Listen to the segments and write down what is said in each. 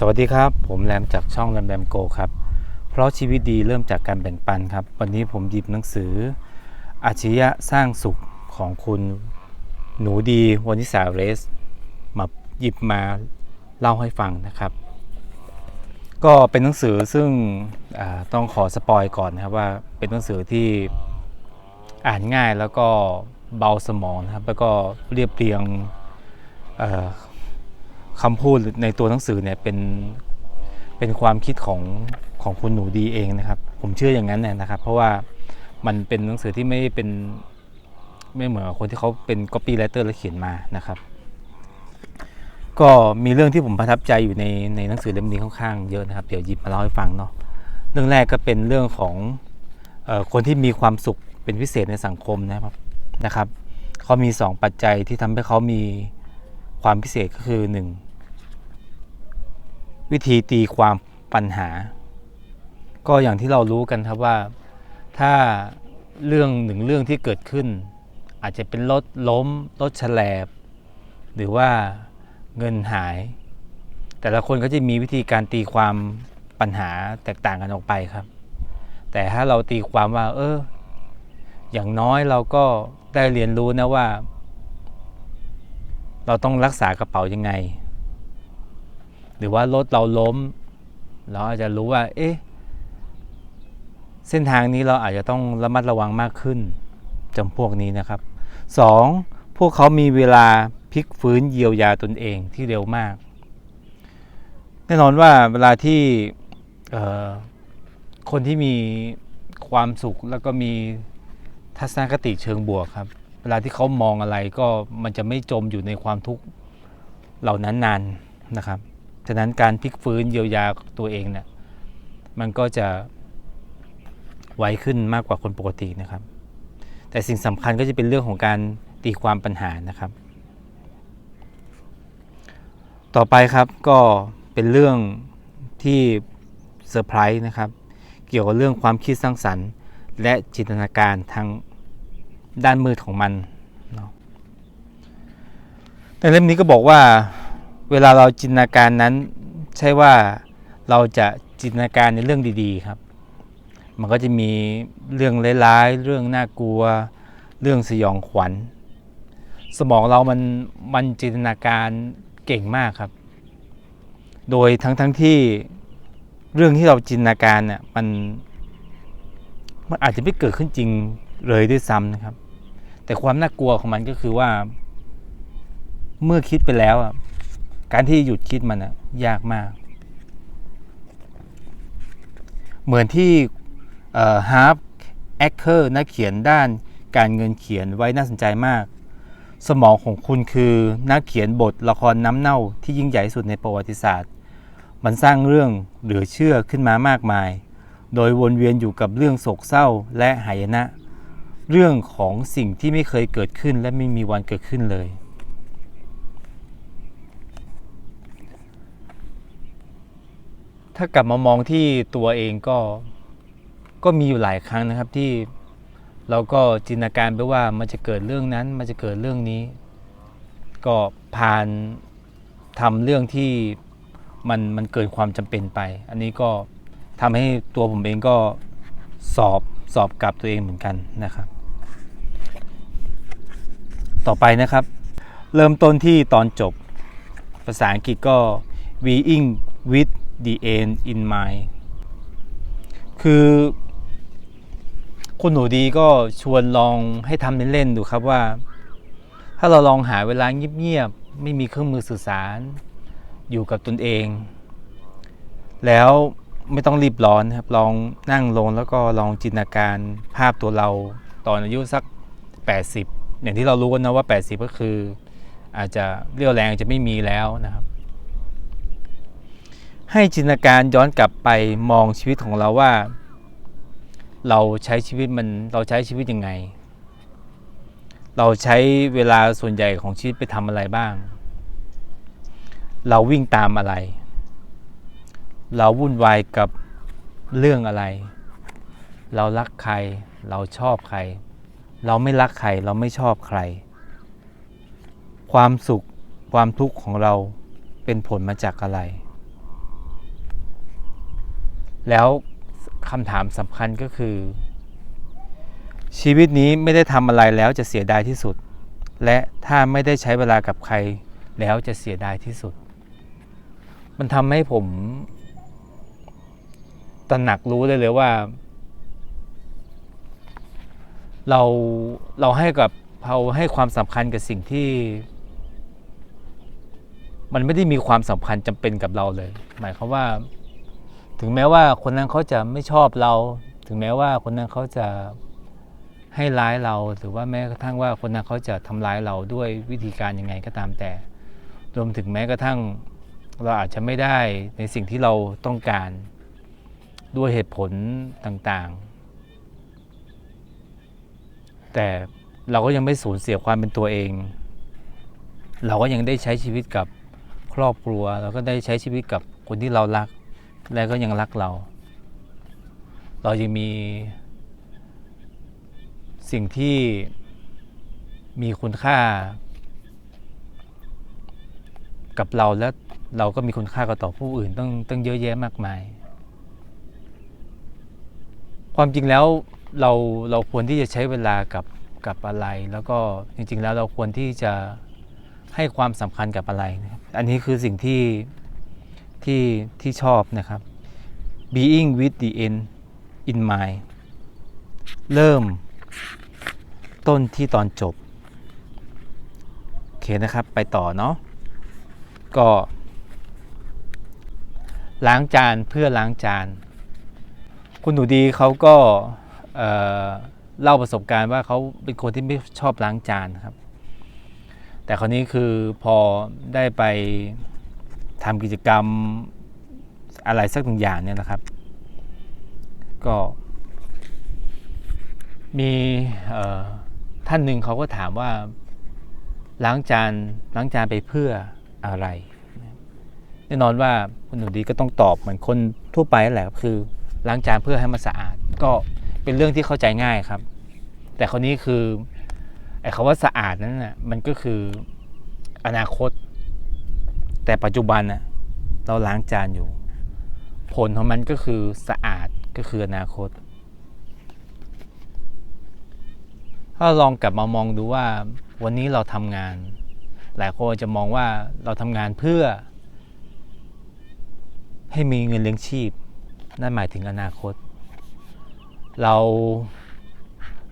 สวัสดีครับ ผมแรมจากช่องแรมแรมโกครับ เพราะชีวิตดีเริ่มจากการแบ่งปันครับ วันนี้ผมหยิบหนังสืออาชญะสร้างสุขของคุณหนูดีวานิสาเรส มาหยิบมาเล่าให้ฟังนะครับ ก็เป็นหนังสือซึ่งต้องขอสปอยก่อนนะครับว่าเป็นหนังสือที่อ่านง่ายแล้วก็เบาสมองนะครับ แล้วก็เรียบเรียง คำพูดในตัวหนังสือเนี่ยเป็นเป็นความคิดของของคุณหนูดีเองนะครับ ผมเชื่ออย่างนั้นน่นะครับ เพราะว่ามันเป็นหนังสือที่ไม่เป็นไม่เหมือนคนที่เขาเป็น copy writer แล้วเขียนมานะครับ ก็มีเรื่องที่ผมประทับใจอยู่ในในหนังสือเล่มนี้ค่อนข้างเยอะนะครับเดี๋ยวหยิบมาเล่าให้ฟังเนาะเรื่องแรกก็เป็นเรื่องของออคนที่มีความสุขเป็นพิเศษในสังคมนะครับนะครับเขามีสองปัจจัยที่ทำให้เขามีความพิเศษก็คือหนึ่ง วิธีตีความปัญหา ก็อย่างที่เรารู้กันครับว่าถ้าเรื่องหนึ่งเรื่องที่เกิดขึ้น อาจจะเป็นรถล้มรถแฉลบ หรือว่าเงินหาย แต่ละคนก็จะมีวิธีการตีความปัญหาแตกต่างกันออกไปครับ แต่ถ้าเราตีความว่า เออ อย่างน้อยเราก็ได้เรียนรู้นะว่า เราต้องรักษากระเป๋ายังไง หรือว่ารถเราล้ม เราอาจจะรู้ว่า เอ๊ะ เส้นทางนี้เราอาจจะต้องระมัดระวังมากขึ้นจำพวกนี้นะครับ 2. พวกเขามีเวลาพลิกฟื้นเยียวยาตนเองที่เร็วมาก แน่นอนว่าเวลาที่คนที่มีความสุขแล้วก็มีทัศนคติเชิงบวกครับ เวลาที่เขามองอะไรก็มันจะไม่จมอยู่ในความทุกข์เหล่านั้นนานนะครับ ฉะนั้นการพลิกฟื้นเยียวยาตัวเองเนี่ยมันก็จะไวขึ้นมากกว่าคนปกตินะครับ แต่สิ่งสำคัญก็จะเป็นเรื่องของการตีความปัญหานะครับ ต่อไปครับก็เป็นเรื่องที่เซอร์ไพรส์นะครับ เกี่ยวกับเรื่องความคิดสร้างสรรค์ และจินตนาการทางด้านมืดของมันเนาะในเล่มนี้ก็บอกว่า เวลาเราจินตนาการนั้น ใช่ว่าเราจะจินตนาการในเรื่องดีๆครับ มันก็จะมีเรื่องร้ายๆ เรื่องน่ากลัว เรื่องสยองขวัญ สมองเรามันมันจินตนาการเก่งมากครับ โดยทั้งทั้งที่เรื่องที่เราจินตนาการเนี่ยมันมันอาจจะไม่เกิดขึ้นจริงเลยด้วยซ้ำนะครับ แต่ความน่ากลัวของมันก็คือว่า เมื่อคิดไปแล้วอะ การที่หยุดคิดมันอะยากมาก เหมือนที่ฮาร์ปแอคเคอร์นักเขียนด้านการเงินเขียนไว้น่าสนใจมาก สมองของคุณคือนักเขียนบทละครน้ำเน่าที่ยิ่งใหญ่สุดในประวัติศาสตร์ มันสร้างเรื่องเหลือเชื่อขึ้นมามากมาย โดยวนเวียนอยู่กับเรื่องโศกเศร้าและหายนะ เรื่องของสิ่งที่ไม่เคยเกิดขึ้นและไม่มีวันเกิดขึ้นเลย ถ้ากลับมามองที่ตัวเองก็ก็มีอยู่หลายครั้งนะครับที่เราก็จินตนาการไปว่ามันจะเกิดเรื่องนั้น มันจะเกิดเรื่องนี้ ก็ผ่านทำเรื่องที่มันมันเกินความจำเป็นไป อันนี้ก็ทำให้ตัวผมเองก็สอบสอบกลับตัวเองเหมือนกันนะครับ ต่อไปนะครับ เริ่มต้นที่ตอนจบ ภาษาอังกฤษก็ being with the end in mind คือคุณหนูดีก็ชวนลองให้ทำเล่นๆดูครับว่า ถ้าเราลองหาเวลาเงียบๆ ไม่มีเครื่องมือสื่อสาร อยู่กับตนเอง แล้วไม่ต้องรีบร้อนครับ ลองนั่งลงแล้วก็ลองจินตนาการภาพตัวเราตอนอายุสัก 80 อย่างที่เรารู้กันนะว่า 80 ก็คือ อาจจะเรี่ยวแรงจะไม่มีแล้วนะครับ ให้จินตนาการย้อนกลับไปมองชีวิตของเราว่า เราใช้ชีวิตมันเราใช้ชีวิตยังไง เราใช้เวลาส่วนใหญ่ของชีวิตไปทำอะไรบ้าง เราวิ่งตามอะไร เราวุ่นวายกับเรื่องอะไร เรารักใคร เราชอบใคร เราไม่รักใคร เราไม่ชอบใคร ความสุขความทุกข์ของเราเป็นผลมาจากอะไร แล้วคำถามสำคัญก็คือ ชีวิตนี้ไม่ได้ทำอะไรแล้วจะเสียดายที่สุด และถ้าไม่ได้ใช้เวลากับใครแล้วจะเสียดายที่สุด มันทำให้ผมตระหนักรู้เลยเลยว่า เราเราให้กับเราให้ความสำคัญกับสิ่งที่ มันไม่ได้มีความสำคัญจำเป็นกับเราเลย หมายความว่า ถึงแม้ว่าคนนั้นเขาจะไม่ชอบเรา ถึงแม้ว่าคนนั้นเขาจะให้ร้ายเราหรือว่าแม้กระทั่งว่าคนนั้นเขาจะทำร้ายเราด้วยวิธีการยังไงก็ตามแต่ รวมถึงแม้กระทั่งเราอาจจะไม่ได้ในสิ่งที่เราต้องการด้วยเหตุผลต่างๆ แต่เราก็ยังไม่สูญเสียความเป็นตัวเอง เราก็ยังได้ใช้ชีวิตกับครอบครัว เราก็ได้ใช้ชีวิตกับคนที่เรารัก และก็ยังรักเรา เรายังมีสิ่งที่มีคุณค่า กับเราและเราก็มีคุณค่ากับต่อผู้อื่นต้องต้องเยอะแยะมากมาย ความจริงแล้วเราเราควรที่จะใช้เวลากับกับอะไร แล้วก็จริง ๆ แล้วเราควรที่จะให้ความสำคัญกับอะไรนะครับอันนี้คือสิ่งที่ ที่ที่ชอบนะครับ being with the end in mind เริ่มต้นที่ตอนจบ โอเคนะครับไปต่อเนาะก็ ล้างจานเพื่อล้างจาน คุณหนูดีเขาก็เเล่าประสบการณ์ว่าเขาเป็นคนที่ไม่ชอบล้างจานครับ แต่คราวนี้คือพอได้ไป ทำกิจกรรมอะไรสักหนึ่งอย่างเนี่ยนะครับ ก็ มีท่านหนึ่งเขาก็ถามว่าล้างจานล้างจานไปเพื่ออะไรแน่นอนว่าคุณหนูดีก็ต้องตอบเหมือนคนทั่วไปแหละครับคือ ล้างจานเพื่อให้มันสะอาด ก็เป็นเรื่องที่เข้าใจง่ายครับ แต่คราวนี้คือไอ้คาว่าสะอาดนั้นน่ะมันก็คืออนาคต แต่ปัจจุบันน่ะเราล้างจานอยู่ ผลของมันก็คือสะอาดก็คืออนาคต ถ้าเราลองกลับมามองดูว่าวันนี้เราทำงาน หลายคนจะมองว่าเราทำงานเพื่อ ให้มีเงินเลี้ยงชีพ นั่นหมายถึงอนาคต เรา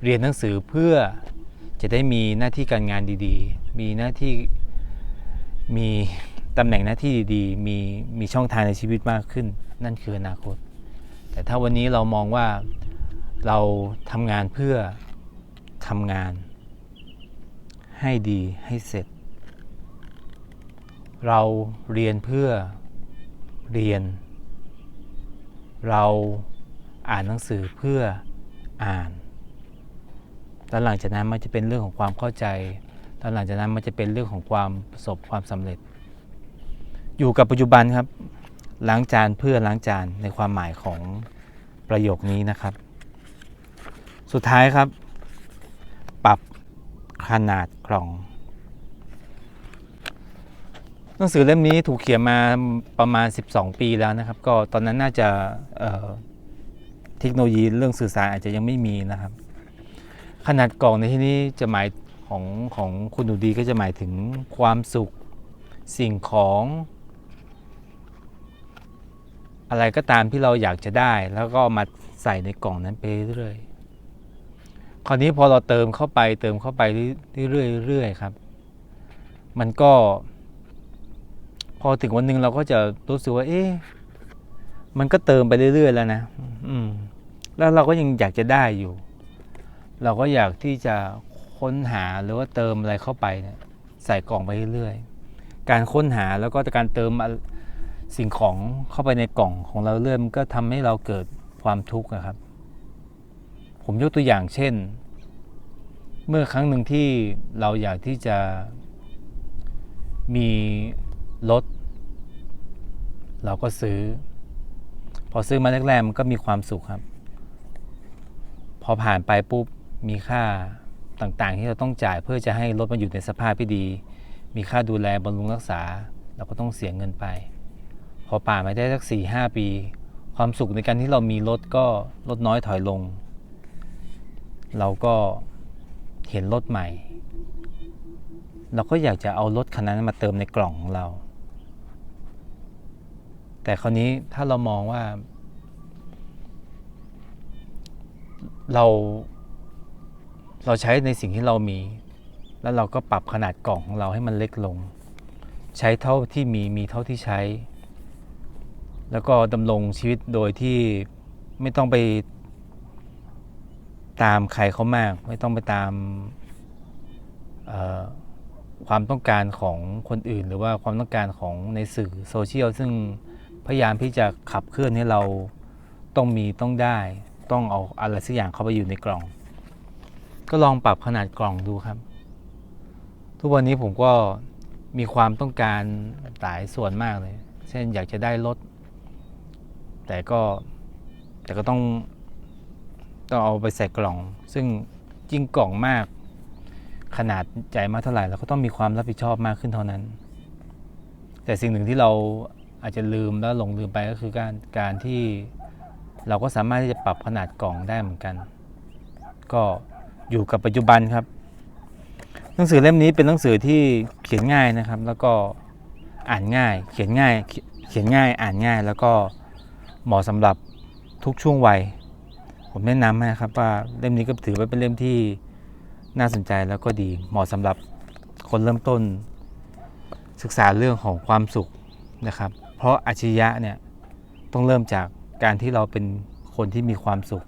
เรียนหนังสือเพื่อจะได้มีหน้าที่การงานดีๆ มีหน้าที่มี ตำแหน่งหน้าที่ดีๆ มีมีช่องทางในชีวิตมากขึ้น นั่นคืออนาคต แต่ถ้าวันนี้เรามองว่าเราทำงานเพื่อทำงาน ให้ดีให้เสร็จ เราเรียนเพื่อเรียน เราอ่านหนังสือเพื่ออ่านแล้วหลังจากนั้นมันจะเป็นเรื่องของความเข้าใจแล้วหลังจากนั้นมันจะเป็นเรื่องของความประสบความสำเร็จ อยู่กับปัจจุบันครับล้างจานเพื่อล้างจานในความหมายของประโยคนี้นะครับ สุดท้ายครับ ปรับขนาดกล่อง หนังสือเล่มนี้ถูกเขียนมาประมาณ 12 ปีแล้วนะครับ ก็ตอนนั้นน่าจะเเทคโนโลยีเรื่องสื่อสารอาจจะยังไม่มีนะครับ ขนาดกล่องในที่นี้จะหมายของของคุณหนูดีก็จะหมายถึงความสุขสิ่งของ อะไรก็ตามที่เราอยากจะได้ แล้วก็มาใส่ในกล่องนั้นไปเรื่อยๆคราวนี้พอเราเติมเข้าไปเติมเข้าไปเรื่อยๆครับ มันก็ พอถึงวันหนึ่งเราก็จะรู้สึกว่า เอ๊ะมันก็เติมไปเรื่อยๆแล้วนะอืม แล้วเราก็ยังอยากจะได้อยู่ เราก็อยากที่จะค้นหาหรือว่าเติมอะไรเข้าไปเนี่ยใส่กล่องไปเรื่อยๆการค้นหาแล้วก็การเติมอะ สิ่งของเข้าไปในกล่องของเราเรื่มก็ทำให้เราเกิดความทุกข์อะครับ ผมยกตัวอย่างเช่น เมื่อครั้งหนึ่งที่เราอยากที่จะมีรถเราก็ซื้อ พอซื้อมาแรกๆมันก็มีความสุขครับ พอผ่านไปปุ๊บมีค่าต่างๆ ที่เราต้องจ่ายเพื่อจะให้รถมันอยู่ในสภาพที่ดี มีค่าดูแลบำรุงรักษา เราก็ต้องเสียเงินไป พอผ่ามาได้สักสี่ห้าปี ความสุขในการที่เรามีรถก็ลดน้อยถอยลง เราก็เห็นรถใหม่ เราก็อยากจะเอารถคันนั้นมาเติมในกล่องของเรา แต่คราวนี้ถ้าเรามองว่า เราเราใช้ในสิ่งที่เรามี แล้วเราก็ปรับขนาดกล่องของเราให้มันเล็กลง ใช้เท่าที่มีมีเท่าที่ใช้ แล้วก็ดำรงชีวิตโดยที่ไม่ต้องไปตามใครเขามาก ไม่ต้องไปตามความต้องการของคนอื่น หรือว่าความต้องการของในสื่อโซเชียลซึ่งพยายามที่จะขับเคลื่อนให้เราต้องมีต้องได้ ต้องเอาอะไรสักอย่างเข้าไปอยู่ในกล่อง ก็ลองปรับขนาดกล่องดูครับ ทุกวันนี้ผมก็มีความต้องการหลายส่วนมากเลย เช่นอยากจะได้รถ แต่ก็แต่ก็ต้องต้องเอาไปใส่กล่อง ซึ่งยิ่งกล่องมาก ขนาดใหญ่มากเท่าไหร่เราก็ต้องมีความรับผิดชอบมากขึ้นเท่านั้น แต่สิ่งหนึ่งที่เราอาจจะลืมแล้วหลงลืมไปก็คือการการที่เราก็สามารถที่จะปรับขนาดกล่องได้เหมือนกัน ก็อยู่กับปัจจุบันครับ หนังสือเล่มนี้เป็นหนังสือที่เขียนง่ายนะครับ แล้วก็อ่านง่าย เขียนง่าย เขียนง่าย อ่านง่าย แล้วก็ เหมาะสำหรับทุกช่วงวัย ผมแนะนำนะครับว่าเล่มนี้ก็ถือว่าเป็นเล่มที่น่าสนใจแล้วก็ดีเหมาะสำหรับคนเริ่มต้น ศึกษาเรื่องของความสุขนะครับ เพราะอาชียะเนี่ยต้องเริ่มจากการที่เราเป็นคนที่มีความสุข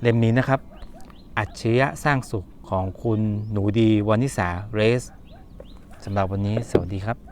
เล่มนี้นะครับ อัจฉริยะสร้างสุขของคุณหนูดีวานิสาเรสสำหรับวันนี้สวัสดีครับ